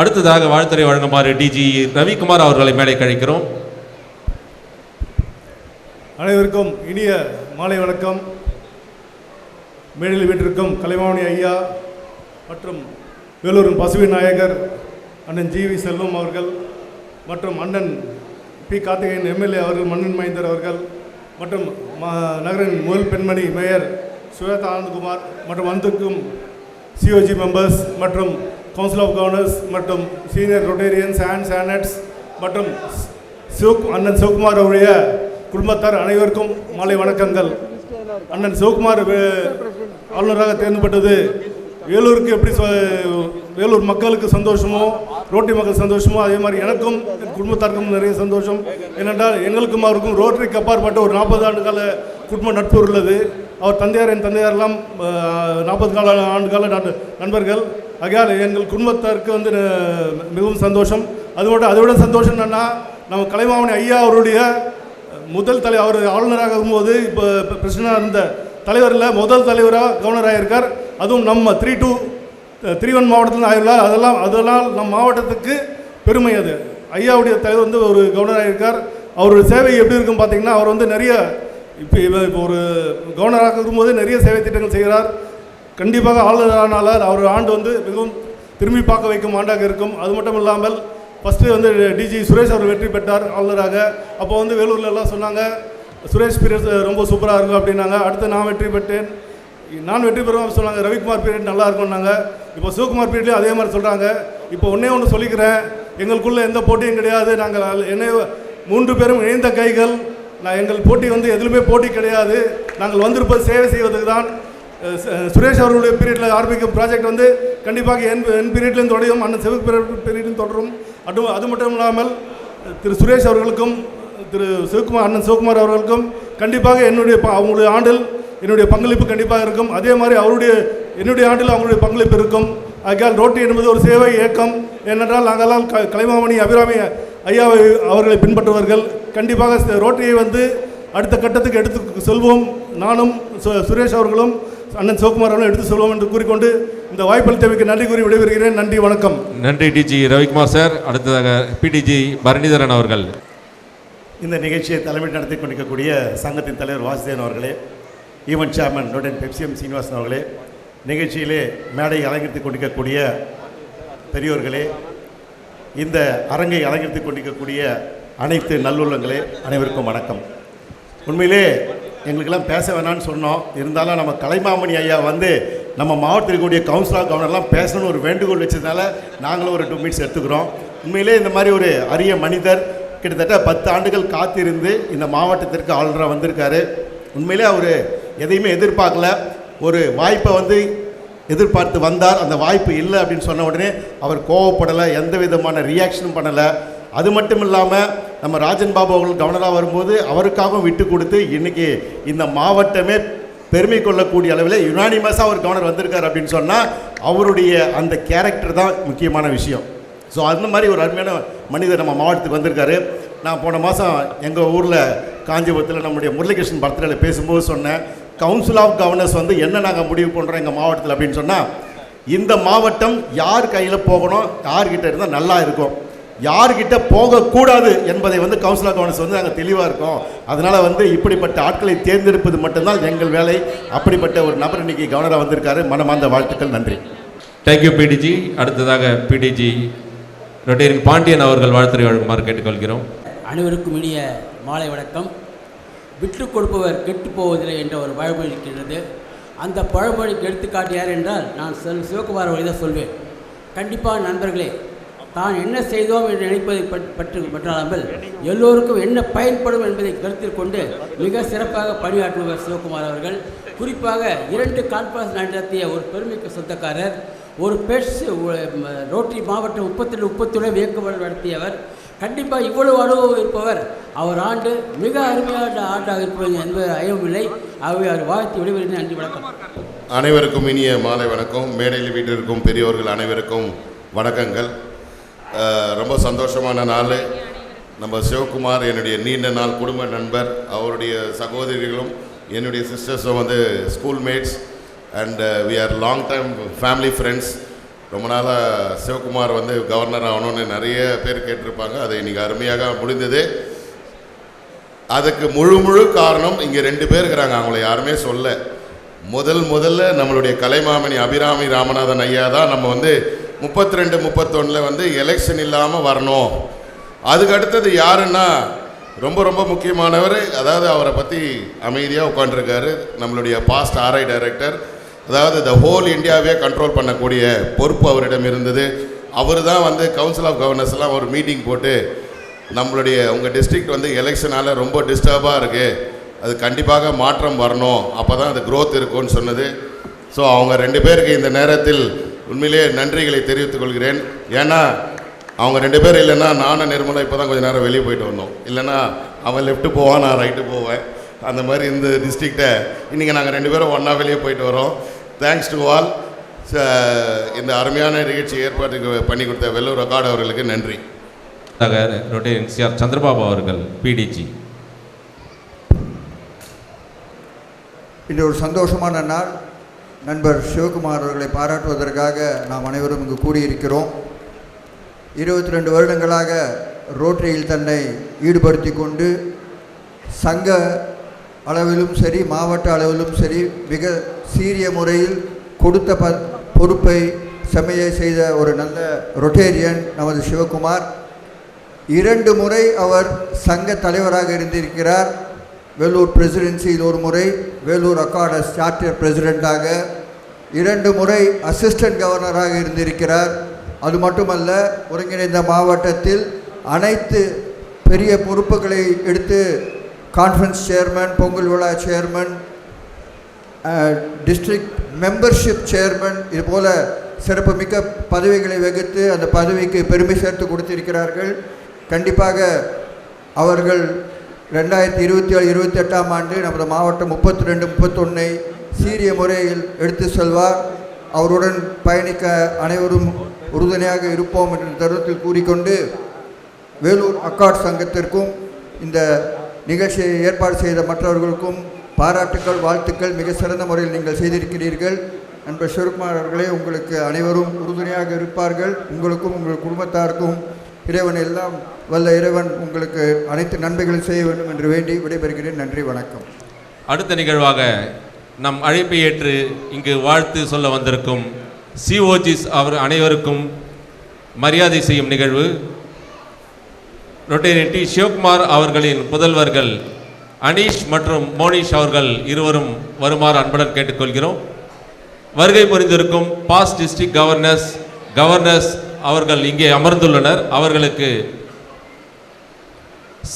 அடுத்ததாக வாழ்த்துறை வழங்குமாறு டிஜி ரவிக்குமார் அவர்களை மேடை கழிக்கிறோம். அனைவருக்கும் இனிய மாலை வணக்கம். மேடையில் வீட்டிற்கும் கலைமாவணி ஐயா மற்றும் வேலூரின் பசுவி நாயகர் அண்ணன் ஜி வி செல்வம் அவர்கள் மற்றும் அண்ணன் பி கார்த்திகேயன் எம்எல்ஏ அவர்கள் மன்னன் மைந்தர் அவர்கள் மற்றும் நகரின் முதல் பெண்மணி மேயர் சுவேதா ஆனந்த்குமார் மற்றும் வந்திருக்கும் சிஓஜி மெம்பர்ஸ் மற்றும் கவுன்சில் ஆஃப் கவர்னர்ஸ் மற்றும் சீனியர் ரொட்டேரியன்ஸ் அண்ட் சேனட்ஸ் மற்றும் சிவக் அண்ணன் சிவகுமார் அவருடைய குடும்பத்தார் அனைவருக்கும் மாலை வணக்கங்கள். அண்ணன் சிவகுமார் ஆளுநராக தேர்ந்தப்பட்டது வேலூருக்கு எப்படி வேலூர் மக்களுக்கு சந்தோஷமோ ரோட்டரி மக்கள் சந்தோஷமோ அதே மாதிரி எனக்கும் குடும்பத்தாருக்கும் நிறைய சந்தோஷம். ஏனென்றால் எங்களுக்கும் அவருக்கும் ரோட்டரிக்கு அப்பாற்பட்ட ஒரு நாற்பது ஆண்டு கால குடும்ப நட்பு உள்ளது. அவர் தந்தையார் என் தந்தையாரெல்லாம் நாற்பது கால ஆண்டு கால நண்பர்கள். அதனால் எங்கள் குடும்பத்தாருக்கு வந்து மிகவும் சந்தோஷம். அது மட்டும் அதை விட சந்தோஷம் என்னென்னா நம்ம கலைமாமணி ஐயா அவருடைய முதல் தலை அவர் ஆளுநராக இருக்கும்போது இப்போ பிரச்சனை இருந்த தலைவரில் முதல் தலைவராக கவர்னராக இருக்கார். அதுவும் நம்ம த்ரீ டூ த்ரீ ஒன் மாவட்டத்தில் ஆயுள்ளார் அதெல்லாம் அதெல்லாம் நம் மாவட்டத்துக்கு பெருமை அது. ஐயாவுடைய தலைவர் வந்து ஒரு கவர்னராக இருக்கார். அவருடைய சேவை எப்படி இருக்கும் பார்த்தீங்கன்னா அவர் வந்து நிறைய இப்போ இப்போ ஒரு கவர்னராக இருக்கும்போது நிறைய சேவை திட்டங்கள் செய்கிறார். கண்டிப்பாக ஆளுநரானால் அவர் ஆண்டு வந்து மிகவும் திரும்பி பார்க்க வைக்கும் ஆண்டாக இருக்கும். அது மட்டும் இல்லாமல் ஃபஸ்ட்டு வந்து டிஜி சுரேஷ் அவர் வெற்றி பெற்றார் ஆளுநராக. அப்போ வந்து வேலூரில் எல்லாம் சொன்னாங்க சுரேஷ் பீரியட் ரொம்ப சூப்பராக இருக்கும் அப்படின்னாங்க. அடுத்து நான் வெற்றி பெற்றேன். நான் வெற்றி பெறுவோம் சொன்னாங்க. ரவிக்குமார் பீரியட் நல்லா இருக்கும்னாங்க. இப்போ சிவகுமார் பீரியட்லேயும் அதே மாதிரி சொல்கிறாங்க இப்போ ஒன்றே ஒன்று சொல்லிக்கிறேன். எங்களுக்குள்ளே எந்த போட்டியும் கிடையாது. நாங்கள் என்ன மூன்று பேரும் இணைந்த கைகள். நான் எங்கள் போட்டி வந்து எதுலுமே போட்டி கிடையாது. நாங்கள் வந்திருப்பது சேவை செய்வதற்கு தான். சுரேஷ் அவர்களுடைய பீரியடில் ஆரம்பிக்கும் ப்ராஜெக்ட் வந்து கண்டிப்பாக என் என் பீரியட்லையும் தொடரும் அண்ணன் சிவ பீரியடும் தொடரும். அது அது மட்டும் இல்லாமல் திரு சுரேஷ் அவர்களுக்கும் திரு சிவகுமார் அண்ணன் சிவகுமார் அவர்களுக்கும் கண்டிப்பாக என்னுடைய ப- அவங்களுடைய ஆண்டில் என்னுடைய பங்களிப்பு கண்டிப்பாக இருக்கும். அதே மாதிரி அவருடைய என்னுடைய ஆண்டில் அவங்களுடைய பங்களிப்பு இருக்கும். ஆகையால் ரோட்டி என்பது ஒரு சேவை இயக்கம். ஏனென்றால் நாங்களாம் க கலைமாமணி அபிராமி ஐயாவை அவர்களை பின்பற்றுவார்கள். கண்டிப்பாக ரோட்டியை ரோட்டரியை வந்து அடுத்த கட்டத்துக்கு எடுத்து செல்வோம். நானும் சு- சுரேஷ் அவர்களும் அண்ணன் சிவகுமார் அவர்களும் எடுத்து செல்வோம் என்று கூறிக்கொண்டு இந்த வாய்ப்பளித்தமைக்கு நன்றி கூறி விடைபெறுகிறேன். நன்றி வணக்கம். நன்றி டிஜி ரவிக்குமார் சார். அடுத்ததாக பிடிஜி பரணிதரன் அவர்கள். இந்த நிகழ்ச்சியை தலைமை நடத்தி கொண்டிருக்கக்கூடிய சங்கத்தின் தலைவர் வாசுதேவன் அவர்களே ஈவன் சேர்மன் நோடன் பெப்சிஎம் சீனிவாசன் அவர்களே நிகழ்ச்சியிலே மேடை அலங்கரித்துக் கொண்டிருக்கக்கூடிய பெரியோர்களே இந்த அரங்கை அலங்கரித்துக் கொண்டிருக்கக்கூடிய அனைத்து நல்லுள்ளங்களே அனைவருக்கும் வணக்கம். உண்மையிலே எங்களுக்கெல்லாம் பேச வேணாம்னு சொன்னோம். இருந்தாலும் நம்ம கலைமாமணி ஐயா வந்து நம்ம மாவட்டத்தில் இருக்கக்கூடிய கவுன்சிலர் கவர்னர்லாம் பேசணும்னு ஒரு வேண்டுகோள் வச்சதுனால நாங்களும் ஒரு டூ மினிட்ஸ் எடுத்துக்கிறோம். உண்மையிலே இந்த மாதிரி ஒரு அரிய மனிதர் கிட்டத்தட்ட பத்து ஆண்டுகள் காத்திருந்து இந்த மாவட்டத்திற்கு ஆளுநராக வந்திருக்காரு. உண்மையிலே அவர் எதையுமே எதிர்பார்க்கல. ஒரு வாய்ப்பை வந்து எதிர்பார்த்து வந்தார். அந்த வாய்ப்பு இல்லை அப்படின்னு சொன்ன உடனே அவர் கோவப்படலை எந்த விதமான ரியாக்ஷனும் பண்ணலை. அது மட்டும் இல்லாமல் நம்ம ராஜன் பாபு அவர்கள் கவர்னராக வரும்போது அவருக்காகவும் விட்டு கொடுத்து இன்னைக்கு இந்த மாவட்டமே பெருமை கொள்ளக்கூடிய அளவில் யுனானிமஸாக அவர் கவர்னர் வந்திருக்கார் அப்படின்னு சொன்னால் அவருடைய அந்த கேரக்டர் தான் முக்கியமான விஷயம். ஸோ அந்த மாதிரி ஒரு அருமையான மனிதர் நம்ம மாவட்டத்துக்கு வந்திருக்காரு. நான் போன மாதம் எங்கள் ஊரில் காஞ்சிபுரத்தில் நம்முடைய முரளிகிருஷ்ணன் பர்த்டேல பேசும்போது சொன்னேன் கவுன்சில் ஆஃப் கவர்னர்ஸ் வந்து என்ன நாங்கள் முடிவு பண்ணுறோம் எங்கள் மாவட்டத்தில்? அப்படின்னு சொன்னால் இந்த மாவட்டம் யார் கையில் போகணும் யார்கிட்ட இருந்தால் நல்லா இருக்கும். யார்கிட்ட போகக்கூடாது என்பதை வந்து கவுன்சில் ஆஃப் கவர்னர்ஸ் வந்து நாங்கள் தெளிவாக இருக்கோம். அதனால் வந்து இப்படிப்பட்ட ஆட்களை தேர்ந்தெடுப்பது மட்டும்தான் எங்கள் வேலை. அப்படிப்பட்ட ஒரு நபர் இன்னைக்கு கவர்னராக வந்திருக்காரு. மனமார்ந்த வாழ்த்துக்கள் நன்றி. தேங்க்யூ பிடிஜி அடுத்ததாக பிடிஜி ரொட்டேரியன் பாண்டியன் அவர்கள் வாழ்த்துறை வழங்குமாறு கேட்டுக்கொள்கிறோம். அனைவருக்கும் இனிய மாலை வணக்கம். விட்டு கொடுப்பவர் கெட்டு போவதில்லை என்ற ஒரு பழமொழி இருக்கின்றது அந்த பழமொழிக்கு எடுத்துக்காட்டு யார் என்றால் நான் செல் சிவகுமார் அவர்களை தான் சொல்வேன். கண்டிப்பாக நண்பர்களே தான் என்ன செய்தோம் என்று நினைப்பதை பற்றி பற்றாமல் எல்லோருக்கும் என்ன பயன்படும் என்பதை கருத்தில் கொண்டு மிக சிறப்பாக பணியாற்றுவர் சிவகுமார் அவர்கள். குறிப்பாக இரண்டு கான்ஃபரன்ஸ் நடத்திய ஒரு பெருமைக்கு சொந்தக்காரர் ஒரு பெட்ஸ் ரோட்டரி மாவட்டம் முப்பத்தெட்டு முப்பத்தொன்று இயக்கங்கள் நடத்தியவர். கண்டிப்பாக இவ்வளவு அனுபவம் இருப்பவர். அவர் ஆண்டு மிக அருமையான ஆண்டாக இருப்பது என்பது ஐயமில்லை ஆகவே அவர் வாழ்த்து விடைபெறுகிறேன். நன்றி வணக்கம். அனைவருக்கும் இனிய மாலை வணக்கம். மேடையில் வீட்டிற்கும் பெரியோர்கள் அனைவருக்கும் வணக்கங்கள். ரொம்ப சந்தோஷமான நாள். நம்ம சிவகுமார் என்னுடைய நீண்ட நாள் குடும்ப நண்பர் அவருடைய சகோதரிகளும் என்னுடைய சிஸ்டர்ஸும் வந்து school mates and we are long time family friends ரொம்ப நாளாக சிவகுமார் வந்து கவர்னர் ஆகணும்னு நிறைய பேர் கேட்டிருப்பாங்க. அது இன்னைக்கு அருமையாக முடிந்தது. அதுக்கு முழு முழு காரணம் இங்கே ரெண்டு பேர் இருக்கிறாங்க. அவங்கள யாருமே சொல்ல. முதல் முதல்ல நம்மளுடைய கலைமாமணி அபிராமி ராமநாதன் ஐயா தான் நம்ம வந்து முப்பத்தி ரெண்டு முப்பத்தொன்னில் வந்து எலெக்ஷன் இல்லாமல் வரணும். அதுக்கு அடுத்தது யாருன்னா ரொம்ப ரொம்ப முக்கியமானவர் அதாவது அவரை பற்றி அமைதியாக உட்காந்துருக்காரு நம்மளுடைய பாஸ்ட் ஆர்ஐ டைரக்டர் அதாவது த ஹோல் இந்தியாவே கண்ட்ரோல் பண்ணக்கூடிய பொறுப்பு அவரிடம் இருந்தது. அவர் தான் வந்து கவுன்சில் ஆஃப் கவர்னர்ஸ்லாம் ஒரு மீட்டிங் போட்டு நம்மளுடைய உங்கள் டிஸ்ட்ரிக்ட் வந்து எலெக்ஷனால் ரொம்ப டிஸ்டர்பாக இருக்குது அது கண்டிப்பாக மாற்றம் வரணும். அப்போ தான் அது க்ரோத் இருக்கும்னு சொன்னது. ஸோ அவங்க ரெண்டு பேருக்கு இந்த நேரத்தில் உண்மையிலேயே நன்றிகளை தெரிவித்துக் கொள்கிறேன். ஏன்னா அவங்க ரெண்டு பேர் இல்லைன்னா நானும் நிர்மலா இப்போ தான் கொஞ்சம் நேரம் வெளியே போயிட்டு வந்தோம். இல்லைன்னா அவன் லெஃப்ட்டு போவான் நான் ரைட்டு போவேன். அந்த மாதிரி இந்த டிஸ்ட்ரிக்டை இன்றைக்கி நாங்கள் ரெண்டு பேரும் ஒன்றா வெளியே போயிட்டு வரோம். தேங்க்ஸ் டு ஆல் இந்த அருமையான நிகழ்ச்சி ஏற்பாட்டுக்கு பண்ணி கொடுத்த வெள்ளூர் ரெக்கார்டு அவர்களுக்கு நன்றி. ரொட்டேரியன் சிஆர் சந்திரபாபு அவர்கள் பிடிஜி இன்று ஒரு சந்தோஷமான நாள். நண்பர் சிவகுமார் அவர்களை பாராட்டுவதற்காக நாம் அனைவரும் இங்கு கூடியிருக்கிறோம். இருபத்தி ரெண்டு வருடங்களாக ரோட்டரியில் தன்னை ஈடுபடுத்தி கொண்டு சங்க அளவிலும் சரி மாவட்ட அளவிலும் சரி மிக சீரிய முறையில் கொடுத்த ப பொறுப்பை செம்மையை செய்த ஒரு நல்ல ரொட்டேரியன் நமது சிவகுமார். இரண்டு முறை அவர் சங்க தலைவராக இருந்திருக்கிறார். வேலூர் பிரசிடென்சியில் ஒரு முறை வேலூர் அக்காடஸ் சார்ட்டர் பிரசிடெண்ட்டாக இரண்டு முறை அசிஸ்டன்ட் கவர்னராக இருந்திருக்கிறார். அது மட்டுமல்ல ஒருங்கிணைந்த மாவட்டத்தில் அனைத்து பெரிய பொறுப்புகளை எடுத்து கான்ஃபரன்ஸ் சேர்மன் பொங்கல் விழா சேர்மன் டிஸ்ட்ரிக்ட் மெம்பர்ஷிப் சேர்மன் இது போல சிறப்புமிக்க பதவிகளை வகுத்து அந்த பதவிக்கு பெருமை சேர்த்து கொடுத்திருக்கிறார்கள். கண்டிப்பாக அவர்கள் ரெண்டாயிரத்தி இருபத்தி ஏழு இருபத்தி எட்டாம் ஆண்டு நமது மாவட்டம் முப்பத்தி ரெண்டு முப்பத்தொன்னை சீரிய முறையில் எடுத்து செல்வார். அவருடன் பயணிக்க அனைவரும் உறுதுணையாக இருப்போம் என்ற தருணத்தில் கூறிக்கொண்டு வேலூர் அக்காட் சங்கத்திற்கும் இந்த நிகழ்ச்சியை ஏற்பாடு செய்த மற்றவர்களுக்கும் பாராட்டுக்கள் வாழ்த்துக்கள் மிக சிறந்த முறையில் நீங்கள் செய்திருக்கிறீர்கள். நண்பர் சிவகுமார் அவர்களே உங்களுக்கு அனைவரும் உறுதுணையாக இருப்பார்கள். உங்களுக்கும் உங்கள் குடும்பத்தாருக்கும் இறைவன் எல்லாம் வல்ல இறைவன் உங்களுக்கு அனைத்து நன்மைகளும் செய்ய வேண்டும் என்று வேண்டி விடைபெறுகிறேன். நன்றி வணக்கம். அடுத்த நிகழ்வாக நம் அழைப்பை ஏற்று இங்கு வாழ்த்து சொல்ல வந்திருக்கும் சிஓஜிஸ் அவர் அனைவருக்கும் மரியாதை செய்யும் நிகழ்வு. Rotarian D. சிவகுமார் அவர்களின் புதல்வர்கள் அனீஷ் மற்றும் மோனிஷ் அவர்கள் இருவரும் வருமாறு அன்புடன் கேட்டுக்கொள்கிறோம். வருகை புரிந்திருக்கும் பாஸ் டிஸ்ட்ரிக்ட் கவர்னர்ஸ் கவர்னர்ஸ் அவர்கள் இங்கே அமர்ந்துள்ளனர். அவர்களுக்கு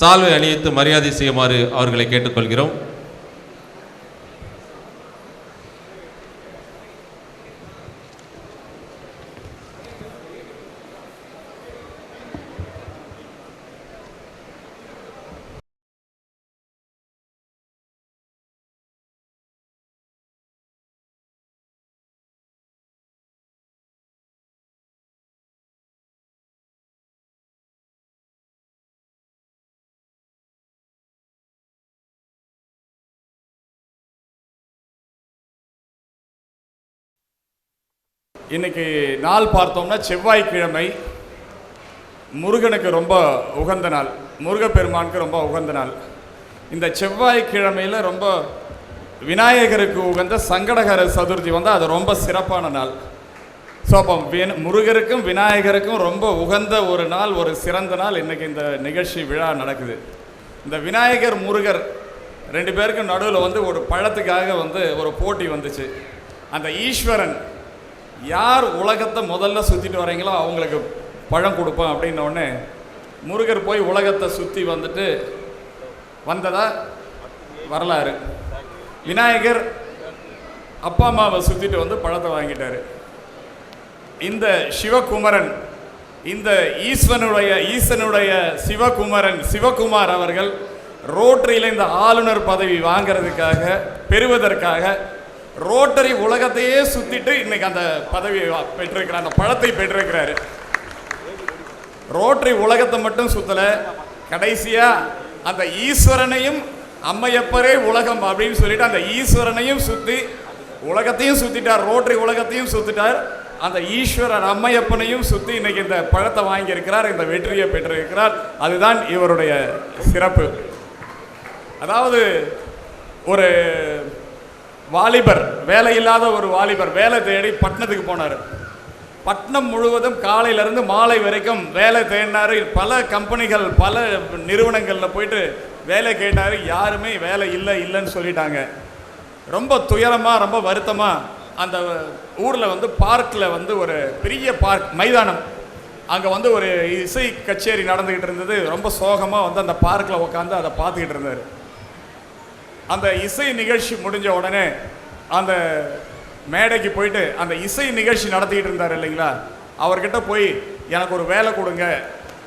சால்வை அணிவித்து மரியாதை செய்யுமாறு அவர்களை கேட்டுக்கொள்கிறோம். இன்னைக்கு நாள் பார்த்தோம்னா செவ்வாய்க்கிழமை முருகனுக்கு ரொம்ப உகந்த நாள் முருகப்பெருமானுக்கு ரொம்ப உகந்த நாள். இந்த செவ்வாய்க்கிழமையில் ரொம்ப விநாயகருக்கு உகந்த சங்கடகர சதுர்த்தி வந்து அது ரொம்ப சிறப்பான நாள். ஸோ அப்போ வின- முருகருக்கும் விநாயகருக்கும் ரொம்ப உகந்த ஒரு நாள் ஒரு சிறந்த நாள் இன்றைக்கி இந்த நிகழ்ச்சி விழா நடக்குது. இந்த விநாயகர் முருகர் ரெண்டு பேருக்கும் நடுவில் வந்து ஒரு பழத்துக்காக வந்து ஒரு போட்டி வந்துச்சு. அந்த ஈஸ்வரன் யார் உலகத்தை முதல்ல சுற்றிட்டு வரீங்களோ அவங்களுக்கு பழம் கொடுப்பேன் அப்படின்னோடனே முருகர் போய் உலகத்தை சுற்றி வந்துட்டு வந்ததா? வரலாறு. விநாயகர் அப்பா அம்மாவை சுற்றிட்டு வந்து பழத்தை வாங்கிட்டார். இந்த சிவகுமரன் இந்த ஈஸ்வனுடைய ஈசனுடைய சிவகுமரன் சிவகுமார் அவர்கள் ரோட்டரியில் இந்த ஆளுநர் பதவி வாங்கிறதுக்காக பெறுவதற்காக ரோட்டரி உலகத்தையே சுத்திட்டு இன்னைக்கு அந்த பதவியை பெற்றிருக்கிறார் அந்த பழத்தை பெற்றிருக்கிறாரு. ரோட்டரி உலகத்தை மட்டும் சுத்தல. கடைசியா அந்த ஈஸ்வரனையும் அம்மையப்பரே உலகம் அப்படின்னு சொல்லிட்டு அந்த ஈஸ்வரனையும் சுத்தி உலகத்தையும் சுத்திட்டார். ரோட்டரி உலகத்தையும் சுத்திட்டார். அந்த ஈஸ்வரர் அம்மையப்பனையும் சுற்றி இன்னைக்கு இந்த பழத்தை வாங்கியிருக்கிறார் இந்த வெற்றியை பெற்றிருக்கிறார். அதுதான் இவருடைய சிறப்பு. அதாவது ஒரு வாலிபர் வேலை இல்லாத ஒரு வாலிபர் வேலை தேடி பட்டணத்துக்கு போனார். பட்டணம் முழுவதும் காலையிலேருந்து மாலை வரைக்கும் வேலை தேடினார். பல கம்பெனிகள் பல நிறுவனங்களில் போயிட்டு வேலை கேட்டார். யாருமே வேலை இல்லை இல்லைன்னு சொல்லிட்டாங்க. ரொம்ப துயரமாக ரொம்ப வருத்தமாக அந்த ஊரில் வந்து பார்க்கில் வந்து ஒரு பெரிய பார்க் மைதானம். அங்கே வந்து ஒரு இசை கச்சேரி நடந்துக்கிட்டு இருந்தது. ரொம்ப சோகமாக வந்து அந்த பார்க்கில் உட்காந்து அதை பார்த்துக்கிட்டு இருந்தார். அந்த இசை நிகழ்ச்சி முடிஞ்ச உடனே அந்த மேடைக்கு போயிட்டு அந்த இசை நிகழ்ச்சி நடத்திக்கிட்டு இருந்தார் இல்லைங்களா? அவர்கிட்ட போய் எனக்கு ஒரு வேலை கொடுங்க.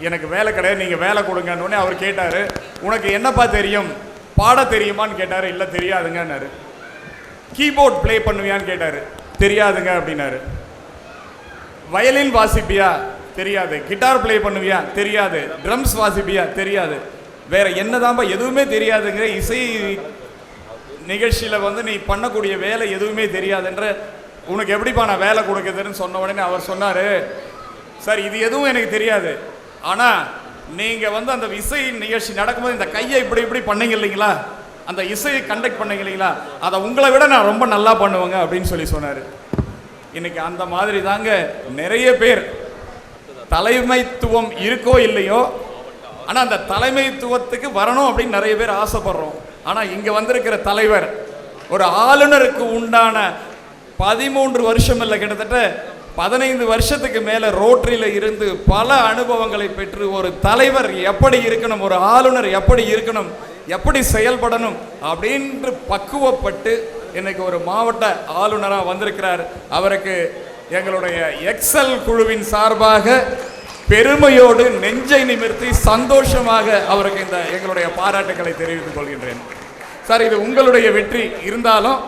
எனக்கு வேலை கிடையாது. நீங்கள் வேலை கொடுங்கன்னு அவர் கேட்டார். உனக்கு என்னப்பா தெரியும்? பாட தெரியுமான்னு கேட்டார். இல்லை தெரியாதுங்கன்னாரு. கீபோர்ட் ப்ளே பண்ணுவியான்னு கேட்டார். தெரியாதுங்க அப்படின்னாரு. வயலின் வாசிப்பியா? தெரியாது. கிட்டார் ப்ளே பண்ணுவியா? தெரியாது. ட்ரம்ஸ் வாசிப்பியா? தெரியாது. வேற என்னதான்பா எதுவுமே தெரியாதுங்கிற இசை நிகழ்ச்சியில் வந்து நீ பண்ணக்கூடிய வேலை எதுவுமே தெரியாதுன்ற உனக்கு எப்படிப்பா நான் வேலை கொடுக்குதுன்னு சொன்ன உடனே அவர் சொன்னார் சார் இது எதுவும் எனக்கு தெரியாது. ஆனால் நீங்கள் வந்து அந்த இசை நிகழ்ச்சி நடக்கும்போது இந்த கையை இப்படி இப்படி பண்ணீங்க இல்லைங்களா? அந்த இசையை கண்டக்ட் பண்ணீங்க இல்லைங்களா? அதை உங்களை விட நான் ரொம்ப நல்லா பண்ணுவேங்க அப்படின்னு சொல்லி சொன்னார். இன்னைக்கு அந்த மாதிரி தாங்க நிறைய பேர் தலைமைத்துவம் இருக்கோ இல்லையோ ஆனால் அந்த தலைமைத்துவத்துக்கு வரணும் அப்படின்னு நிறைய பேர் ஆசைப்படுறோம். ஆனால் இங்கே வந்திருக்கிற தலைவர் ஒரு ஆளுநருக்கு உண்டான பதிமூன்று வருஷம் இல்லை கிட்டத்தட்ட பதினைந்து வருஷத்துக்கு மேலே ரோட்டரியில் இருந்து பல அனுபவங்களை பெற்று ஒரு தலைவர் எப்படி இருக்கணும் ஒரு ஆளுநர் எப்படி இருக்கணும் எப்படி செயல்படணும் அப்படின்று பக்குவப்பட்டு இன்னைக்கு ஒரு மாவட்ட ஆளுநராக வந்திருக்கிறார். அவருக்கு எங்களுடைய எக்ஸல் குழுவின் சார்பாக பெருமையோடு நெஞ்சை நிமிர்த்தி சந்தோஷமாக அவருக்கு இந்த எங்களுடைய பாராட்டுக்களை தெரிவித்துக் கொள்கின்றேன். சார் இது உங்களுடைய வெற்றி. இருந்தாலும்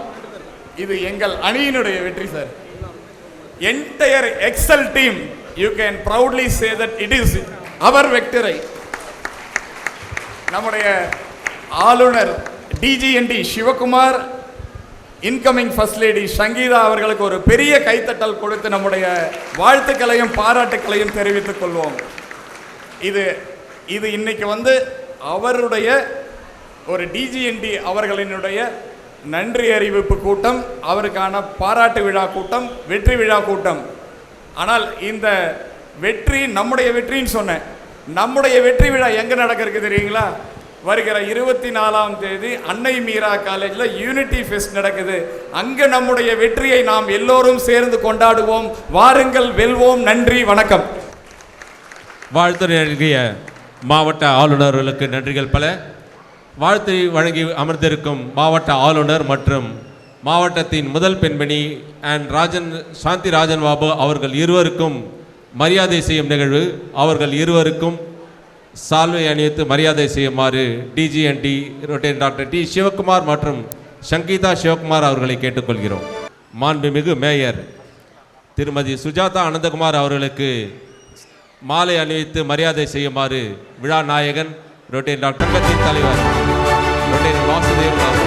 இது எங்கள் அணியினுடைய வெற்றி sir entire excel team you can proudly say that it is அவர் வெக்டரை நம்முடைய ஆளுநர் DGND Sivakumar incoming first lady Sangeetha அவர்களுக்கு ஒரு பெரிய கைத்தட்டல் கொடுத்து நம்முடைய வாழ்த்துக்களையும் பாராட்டுக்களையும் தெரிவித்துக் கொள்வோம். இது இது இன்னைக்கு வந்து அவருடைய ஒரு டிஜிஎன்டி அவர்களினுடைய நன்றி அறிவிப்பு கூட்டம் அவருக்கான பாராட்டு விழா கூட்டம் வெற்றி விழா கூட்டம். ஆனால் இந்த வெற்றி நம்முடைய வெற்றின்னு சொன்னேன். நம்முடைய வெற்றி விழா எங்கே நடக்கிறதுக்கு தெரியுங்களா? வருகிற இருபத்தி நாலாம் தேதி அன்னை மீரா காலேஜில் யூனிட்டி ஃபெஸ்ட் நடக்குது. அங்கே நம்முடைய வெற்றியை நாம் எல்லோரும் சேர்ந்து கொண்டாடுவோம். வாருங்கள் வெல்வோம். நன்றி வணக்கம். வாழ்த்து நல்கிய மாவட்ட ஆளுநர்களுக்கு நன்றிகள் பல. வாழ்த்தை வழங்கி அமர்ந்திருக்கும் மாவட்ட ஆளுநர் மற்றும் மாவட்டத்தின் முதல் பெண்மணி அண்ட் ராஜன் சாந்தி ராஜன் பாபு அவர்கள் இருவருக்கும் மரியாதை செய்யும் நிகழ்வு. அவர்கள் இருவருக்கும் சால்வை அணிவித்து மரியாதை செய்யுமாறு DGND Rotarian doctor D Sivakumar மற்றும் சங்கீதா சிவகுமார் அவர்களை கேட்டுக்கொள்கிறோம். மாண்புமிகு மேயர் திருமதி சுஜாதா அனந்தகுமார் அவர்களுக்கு மாலை அணிவித்து மரியாதை செய்யுமாறு விழா நாயகன் ரொட்டேன் டாக்டர் சங்கத்தின் தலைவர் ரொட்டேன் வாசுதேவன் அவர்கள்